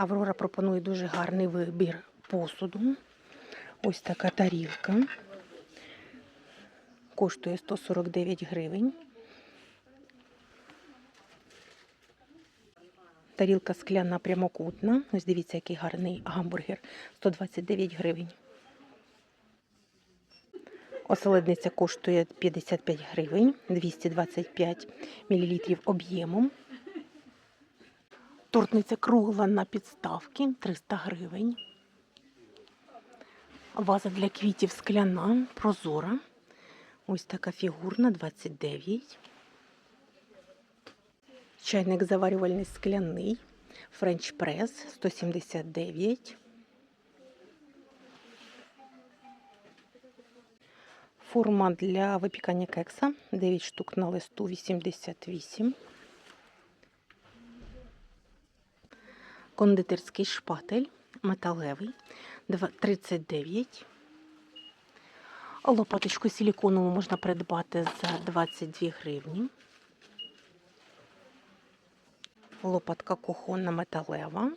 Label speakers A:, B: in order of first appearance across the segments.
A: Аврора пропонує дуже гарний вибір посуду. Ось така тарілка. Коштує 149 гривень. Тарілка скляна прямокутна. Ось дивіться, який гарний гамбургер. 129 гривень. Оселедниця коштує 55 гривень, 225 мл об'ємом. Тортниця кругла на підставки 300 гривень. Ваза для квітів скляна, прозора. Ось така фігурна 29. Чайник заварювальний скляний. Френч прес 179. Форма для випікання кекса 9 штук на листу 88. Кондитерський шпатель металевий 39. Лопаточку силіконову можна придбати за 22 гривні. Лопатка кухонна металева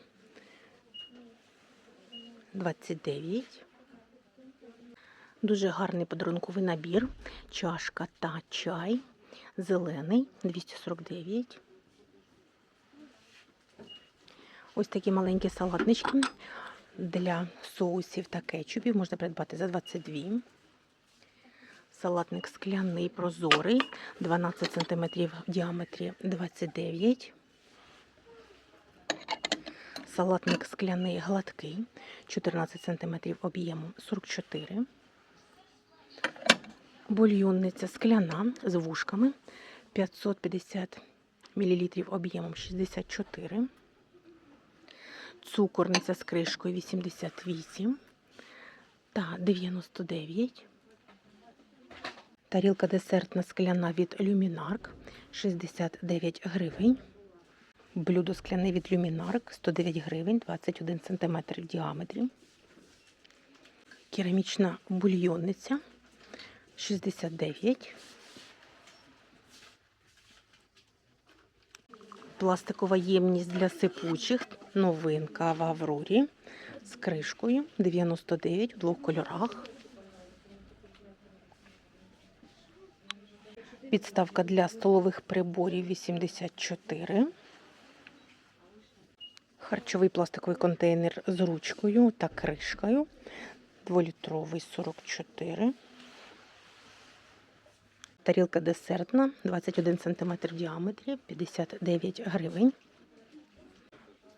A: 29. Дуже гарний подарунковий набір. Чашка та чай. Зелений 249. Ось такі маленькі салатнички для соусів та кетчупів можна придбати за 22. Салатник скляний прозорий 12 см в діаметрі 29. Салатник скляний гладкий 14 см об'ємом 44. Бульйонниця скляна з вушками 550 мл об'ємом 64. Цукорниця з кришкою 88 та 99. Тарілка десертна скляна від Люмінарк 69 гривень. Блюдо скляне від Люмінарк 109 гривень, 21 см в діаметрі. Керамічна бульйонниця 69. Пластикова ємність для сипучих. Новинка в Аврорі з кришкою 99 у двох кольорах. Підставка для столових приборів 84. Харчовий пластиковий контейнер з ручкою та кришкою. Дволітровий 44. Тарілка десертна 21 см в діаметрі 59 гривень.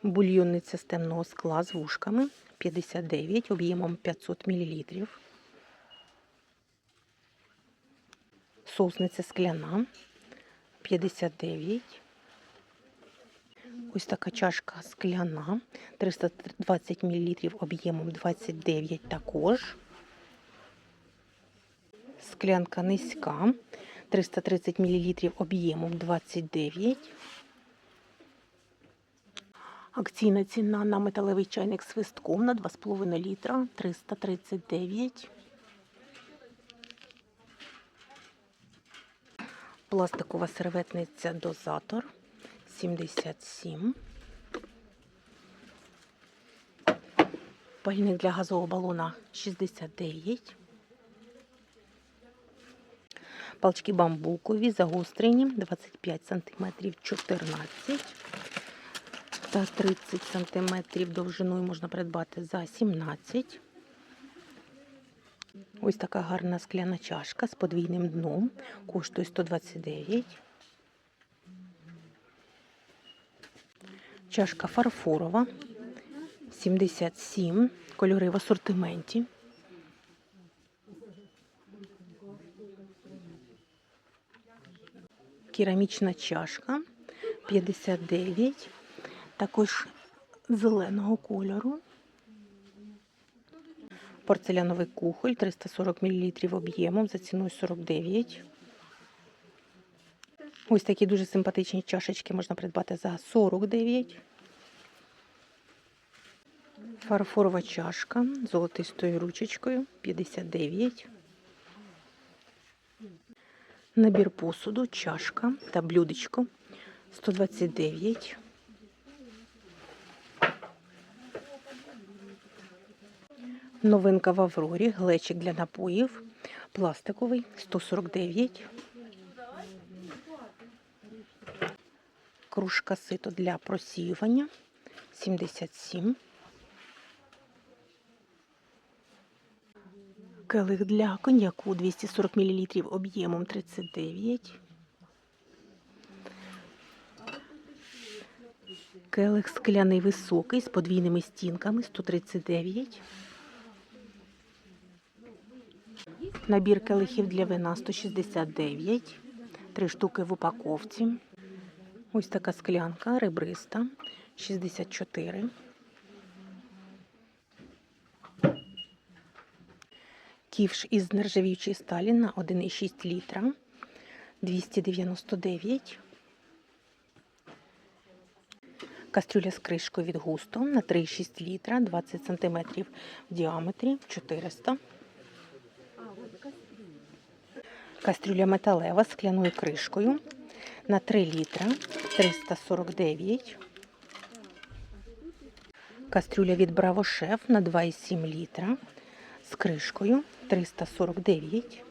A: Бульйонниця з темного скла з вушками 59 об'ємом 500 мл. Соусниця скляна 59. Ось така чашка скляна 320 мл об'ємом 29 також. Склянка низька 330 мл об'ємом 29. Акційна ціна на металевий чайник з свистком на 2,5 літра 339. Пластикова серветниця дозатор 77. Пальник для газового балона 69. Палички бамбукові, загострені 25 см 14 та 30 см довжиною можна придбати за 17. Ось така гарна скляна чашка з подвійним дном. Коштує 129. Чашка фарфорова 77. Кольори в асортименті. Керамічна чашка 59. Також зеленого кольору. Порцеляновий кухоль 340 мл об'ємом за ціною 49. Ось такі дуже симпатичні чашечки можна придбати за 49. Фарфорова чашка з золотистою ручечкою 59. Набір посуду, чашка та блюдечко 129. Новинка в Аврорі, глечик для напоїв, пластиковий 149. Кружка сито для просіювання 77. Келих для коньяку 240 мл об'ємом 39. Келих скляний високий з подвійними стінками 139. Набір келихів для вина 169. Три штуки в упаковці. Ось така склянка ребриста 64. Ківш із нержавіючої сталі на 1,6 літра 299. Кастрюля з кришкою від густо на 3,6 літра 20 см в діаметрі 400. Кастрюля металева з скляною кришкою на 3 літра 349. Кастрюля від Браво Шеф на 2,7 літра з кришкою 349.